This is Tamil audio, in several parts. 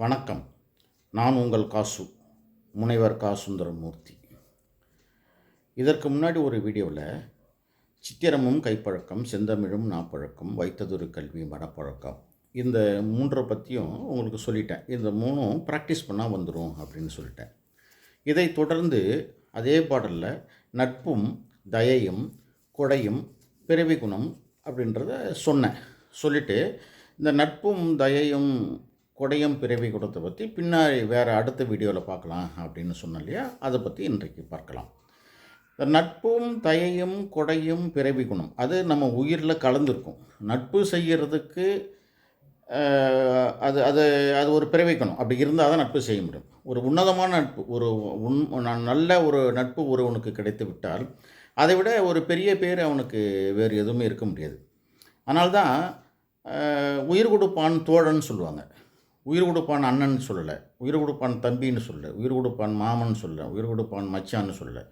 வணக்கம். நான் உங்கள் காசு முனைவர் கா சுந்தரமூர்த்தி இதற்கு முன்னாடி ஒரு வீடியோவில் சித்திரமும் கைப்பழக்கம் செந்தமிழும் நாப்பழக்கம் வைத்ததொரு கல்வி மனப்பழக்கம் இந்த மூன்றை பற்றியும் உங்களுக்கு சொல்லிட்டேன். இந்த மூணும் ப்ராக்டிஸ் பண்ணால் வந்துடும் அப்படின்னு சொல்லிட்டேன். இதை தொடர்ந்து அதே பாடலில் நட்பும் தயையும் கொடையும் பிறவி குணம் அப்படின்றத சொன்னேன். சொல்லிவிட்டு இந்த நட்பும் தயையும் கொடையும் பிறவி குணத்தை பற்றி பின்னாடி வேறு அடுத்த வீடியோவில் பார்க்கலாம் அப்படின்னு சொன்னேன் இல்லையா? அதை பற்றி இன்றைக்கு பார்க்கலாம். இந்த நட்பும் தயையும் கொடையும் பிறவி குணம் அது நம்ம உயிரில் கலந்துருக்கும். நட்பு செய்கிறதுக்கு அது அது அது ஒரு பிறவி குணம். அப்படி இருந்தால் தான் நட்பு செய்ய முடியும். ஒரு உன்னதமான நட்பு ஒரு உன் நல்ல ஒரு நட்பு ஒருவனுக்கு கிடைத்து விட்டால் அதை விட ஒரு பெரிய பேர் அவனுக்கு வேறு எதுவுமே இருக்க முடியாது. அதனால்தான் உயிர் கொடுப்பான் தோழன் சொல்லுவாங்க. உயிர் கொடுப்பான் அண்ணன் சொல்லலை. உயிர் கொடுப்பான் தம்பின்னு சொல்லலை. உயிர் கொடுப்பான் மாமன் சொல்லலை. உயிர் கொடுப்பான் மச்சான்னு சொல்லலை.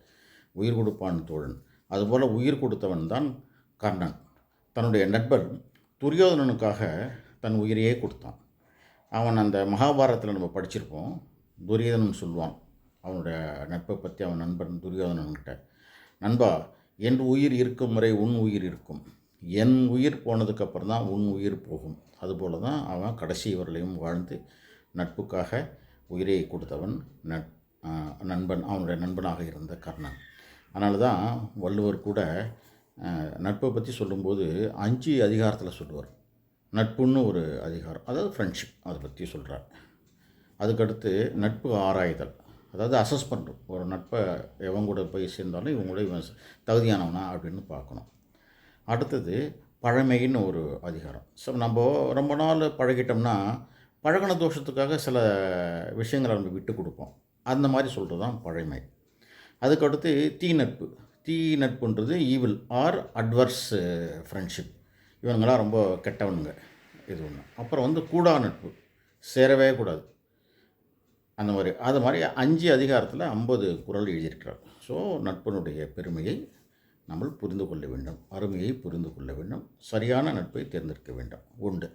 உயிர் கொடுப்பான் தோழன். அதுபோல் உயிர் கொடுத்தவன் தான் கர்ணன் தன்னுடைய நண்பன் துரியோதனனுக்காக தன் உயிரையே கொடுத்தான். அவன் அந்த மகாபாரதத்தில் நம்ம படிச்சிருப்போம். துரியோதனன் சொல்லுவான். அவனுடைய நட்பை பற்றி அவன் நண்பன் துரியோதனன்கிட்ட. நண்பா என் உயிர் இருக்கும் வரை உன் உயிர் இருக்கும். என் உயிர் போனதுக்கப்புறம் தான் உன் உயிர் போகும். அதுபோல தான் அவன் கடைசி வரலையும் வாழ்ந்து நட்புக்காக உயிரை கொடுத்தவன் நட் நண்பன் அவனுடைய நண்பனாக இருந்த கர்ணன். அதனால தான் வள்ளுவர் கூட நட்பை பற்றி சொல்லும்போது அஞ்சு அதிகாரத்தில் சொல்லுவார். நட்புன்னு ஒரு அதிகாரம் அதாவது ஃப்ரெண்ட்ஷிப் அதை பற்றி சொல்கிறார் அதுக்கடுத்து நட்பு ஆராய்தல் அதாவது அசஸ் பண்ணுறோம் ஒரு நட்பை எவன் கூட போய் சேர்ந்தாலும் இவங்களோட இவன் தகுதியானவனா அப்படின்னு பார்க்கணும். அடுத்தது பழமைன்னு ஒரு அதிகாரம். ஸோ நம்ம ரொம்ப நாள் பழகிட்டோம்னா பழகின தோஷத்துக்காக சில விஷயங்களை நம்ம விட்டு கொடுப்போம். அந்த மாதிரி சொல்கிறது தான் பழமை. அதுக்கடுத்து தீ நட்பு. தீ நட்புன்றது ஈவில் ஆர் அட்வர்ஸ் ஃப்ரெண்ட்ஷிப் இவங்களாம் ரொம்ப கெட்டவனுங்க. இது ஒன்று அப்புறம் வந்து கூடா நட்பு. சேரவே கூடாது. அந்த மாதிரி. அது மாதிரி அஞ்சு அதிகாரத்தில் ஐம்பது குரல் எழுதியிருக்கிறார். ஸோ நட்பனுடைய பெருமையை நம்ம புரிந்து கொள்ள வேண்டும் அருமையை புரிந்து கொள்ள வேண்டும் சரியான நட்பை தேர்ந்தெடுக்க வேண்டும். உண்டு.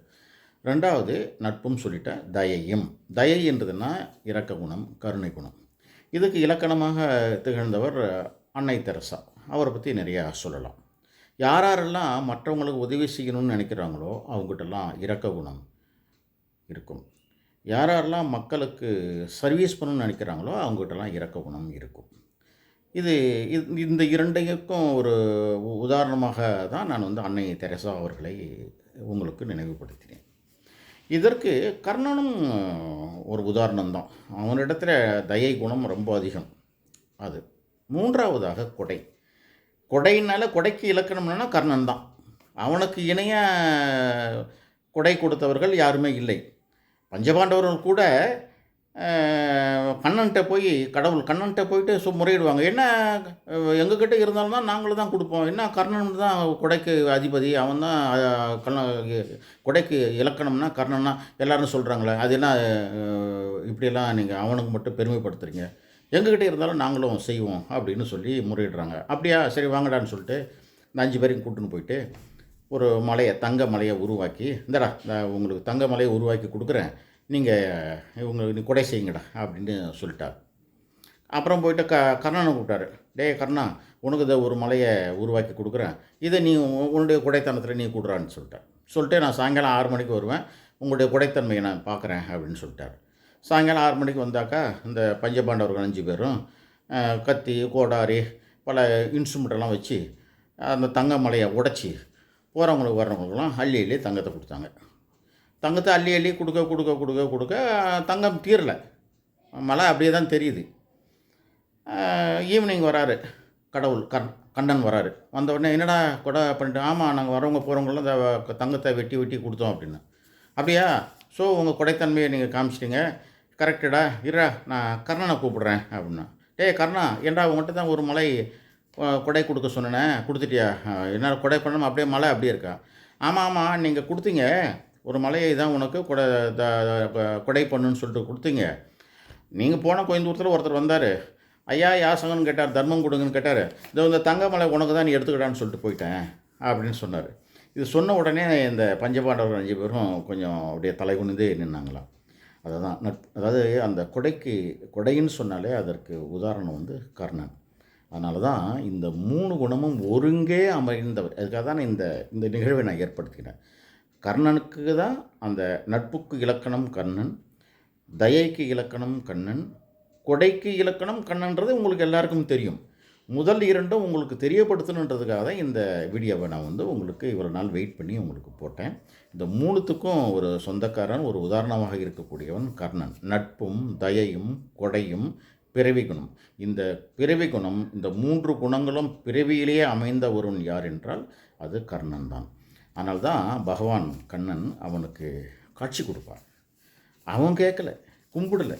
ரெண்டாவது நட்பும் சொல்லிட்டேன் தயையும். தயை என்றதுன்னா இரக்க குணம் கருணை குணம். இதுக்கு இலக்கணமாக திகழ்ந்தவர் அன்னை தெரசா. அவரை பற்றி நிறையா சொல்லலாம். யார் யாரெல்லாம் மற்றவங்களுக்கு உதவி செய்யணும்னு நினைக்கிறாங்களோ அவங்ககிட்டலாம் இரக்க குணம் இருக்கும். யார் யாரெல்லாம் மக்களுக்கு சர்வீஸ் பண்ணணும்னு நினைக்கிறாங்களோ அவங்ககிட்டலாம் இரக்க குணம் இருக்கும். இது இந்த இரண்டைக்கும் ஒரு உ- உதாரணமாக தான் நான் வந்து அன்னை தெரசா அவர்களை உங்களுக்கு நினைவுபடுத்தினேன். இதற்கு கர்ணனும் ஒரு உதாரணம் தான் அவனிடத்தில் தயை குணம் ரொம்ப அதிகம். அது மூன்றாவதாக கொடை. கொடைனால கொடைக்கு இலக்கணம்னா கர்ணன் தான் அவனுக்கு இணைய கொடை கொடுத்தவர்கள் யாருமே இல்லை. பஞ்சபாண்டவர்கள் கூட கண்ணன்ட்ட கண்ணன்கிட்ட போய் கடவுள் கண்ணன்கிட்ட போயிட்டு சு முறையிடுவாங்க. என்ன எங்ககிட்ட இருந்தாலும் தான் நாங்களும் தான் கொடுப்போம். என்ன கர்ணன் தான் கொடைக்கு அதிபதி. அவன் தான் கண்ண கொடைக்கு இலக்கணம்னா கர்ணன்னா எல்லாரும் சொல்கிறாங்களே அது என்ன இப்படியெல்லாம் நீங்கள் அவனுக்கு மட்டும் பெருமைப்படுத்துறீங்க. எங்ககிட்ட இருந்தாலும் நாங்களும் செய்வோம் அப்படின்னு சொல்லி முறையிடுறாங்க. அப்படியா? சரி வாங்கடான்னு சொல்லிட்டு இந்த அஞ்சு பேரையும் கூட்டின்னு போயிட்டு ஒரு மலையை தங்க மலையை உருவாக்கி இந்தடா உங்களுக்கு தங்க மலையை உருவாக்கி கொடுக்குறேன். நீங்கள் இவங்களுக்கு நீ கொடை செய்யுங்கடா அப்படின்னு சொல்லிட்டார். அப்புறம் போயிட்டு க கர்ணனை கூப்பிட்டாரு. டேய் கர்ணா உனக்கு இதை ஒரு மலையை உருவாக்கி கொடுக்குறேன். இதை நீ உ- உன்னுடைய குடைத்தனத்தில் நீ கொடுறான்னு சொல்லிட்டேன் சொல்லிட்டு நான் சாயங்காலம் ஆறு மணிக்கு வருவேன். உங்களுடைய குடைத்தன்மையை நான் பார்க்குறேன் அப்படின்னு சொல்லிட்டார். சாயங்காலம் ஆறு மணிக்கு வந்தாக்கா இந்த பஞ்சபாண்டவர்கள் அஞ்சு பேரும் கத்தி கோடாரி பல இன்ஸ்ட்ருமெண்ட்டெல்லாம் வச்சு அந்த தங்க மலையை உடைச்சி போகிறவங்களுக்கு வர்றவங்களுக்குலாம் அள்ளி அள்ளி தங்கத்தை கொடுத்தாங்க. தங்கத்தை அள்ளி அள்ளி கொடுக்க கொடுக்க கொடுக்க கொடுக்க தங்கம் தீரலை. மழை அப்படியே தான் தெரியுது. ஈவினிங் வராரு. கடவுள் கண் கண்ணன் வராரு. வந்த உடனே என்னடா கொடை பண்ணிட்டு ஆமாம் நாங்கள் வரவங்க போகிறவங்களாம் இந்த தங்கத்தை வெட்டி வெட்டி கொடுத்தோம் அப்படின்னு. அப்படியா? ஸோ உங்கள் கொடைத்தன்மையை நீங்கள் காமிச்சிட்டிங்க. கரெக்டடா இருடா நான் கர்ணனை கூப்பிடுறேன் அப்படின்னா. டேய் கர்ணா ஏன்டா உங்கள்கிட்ட தான் ஒரு மலை கொடை கொடுக்க சொன்னேன்? கொடுத்துட்டியா? என்னால் என்ன கொடை பண்ணணும் அப்படியே மலை அப்படியே இருக்கா? ஆமாம் ஆமாம் நீங்கள் கொடுத்தீங்க. ஒரு மலையை தான் உனக்கு கொடை த- கொடை பண்ணுன்னு சொல்லிட்டு கொடுத்தீங்க. நீங்கள் போன கொஞ்ச தூரத்தில் ஒருத்தர் வந்தார். ஐயா யாசகன்னு கேட்டார் தர்மம் கொடுங்கன்னு கேட்டார். இதோ இந்த தங்கமலை உனக்கு தான் நீ எடுத்துக்கிட்டான்னு சொல்லிட்டு போயிட்டேன் அப்படின்னு சொன்னார். இது சொன்ன உடனே இந்த பஞ்சபாண்டவர் அஞ்சு பேரும் கொஞ்சம் அப்படியே தலை குனிந்து நின்னாங்களாம். அதை தான் நட் அதாவது அந்த கொடைக்கு கொடைன்னு சொன்னாலே அதற்கு உதாரணம் வந்து கர்ணன். அதனால தான் இந்த மூணு குணமும் ஒருங்கே அமைந்தவர் அதுக்காக தான் இந்த இந்த நிகழ்வை நான் ஏற்படுத்தினேன். கர்ணனுக்கு தான் அந்த நட்புக்கு இலக்கணம் கர்ணன் தயைக்கு இலக்கணம் கண்ணன் கொடைக்கு இலக்கணம் கண்ணன்றது உங்களுக்கு எல்லாருக்கும் தெரியும். முதல் இரண்டும் உங்களுக்கு தெரியப்படுத்தணுன்றதுக்காக தான் இந்த வீடியோவை நான் வந்து உங்களுக்கு இவ்வளோ நாள் வெயிட் பண்ணி உங்களுக்கு போட்டேன். இந்த மூணுத்துக்கும் ஒரு சொந்தக்காரன் ஒரு உதாரணமாக இருக்கக்கூடியவன் கர்ணன். நட்பும் தயையும் கொடையும் பிறவி குணம். இந்த பிறவி குணம் இந்த மூன்று குணங்களும் பிறவியிலேயே அமைந்த ஒருவன் யார் என்றால் அது கர்ணன் தான். ஆனால் தான் பகவான் கண்ணன் அவனுக்கு காட்சி கொடுப்பான். அவன் கேட்கல கும்பிடல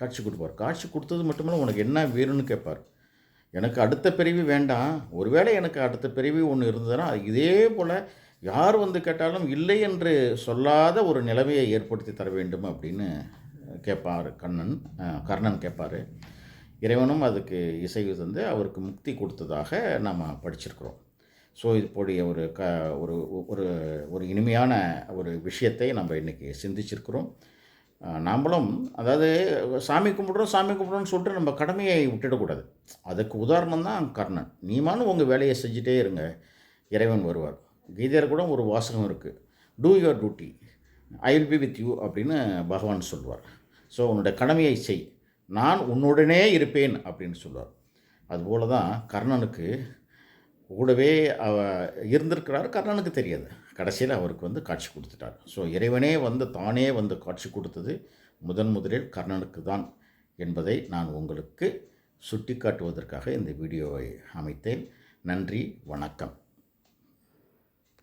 காட்சி கொடுப்பார். காட்சி கொடுத்தது மட்டுமல்ல உனக்கு என்ன வேணும்னு கேட்பார். எனக்கு அடுத்த பிறவி வேண்டாம். ஒருவேளை எனக்கு அடுத்த பிறவி ஒன்று இருந்ததுன்னா இதே போல் யார் வந்து கேட்டாலும் இல்லை என்று சொல்லாத ஒரு நிலைமையை ஏற்படுத்தி தர வேண்டும் அப்படின்னு கேட்பார் கண்ணன் கர்ணன் கேட்பார். இறைவனும் அதுக்கு இசைவு தந்து அவருக்கு முக்தி கொடுத்ததாக நாம் படிச்சிருக்கிறோம். ஸோ இப்போடைய ஒரு க ஒரு ஒரு ஒரு இனிமையான ஒரு விஷயத்தை நம்ம இன்றைக்கி சிந்திச்சிருக்கிறோம். அஹ், நாமளும் அதாவது சாமி கும்பிட்றோம் சாமி கும்பிட்றோம்னு சொல்லிட்டு நம்ம கடமையை விட்டுடக்கூடாது. அதுக்கு உதாரணம் தான் கர்ணன். நீமானும் உங்கள் வேலையை செஞ்சுட்டே இருங்க. இறைவன் வருவார். கீதையில் கூட ஒரு வாசகம் இருக்குது do your duty I will be with you அப்படின்னு பகவான் சொல்வார். ஸோ உன்னோட கடமையை செய். நான் உன்னுடனே இருப்பேன் அப்படின்னு சொல்லுவார் அதுபோல தான் கர்ணனுக்கு கூடவே அவ இருந்திருக்கிறாரு. கர்ணனுக்கு தெரியாது. கடைசியில் அவருக்கு வந்து காட்சி கொடுத்துட்டார். ஸோ இறைவனே வந்து தானே வந்து காட்சி கொடுத்தது முதன் முதலில் கர்ணனுக்கு தான் என்பதை நான் உங்களுக்கு சுட்டிக்காட்டுவதற்காக இந்த வீடியோவை அமைத்தேன். நன்றி. வணக்கம்.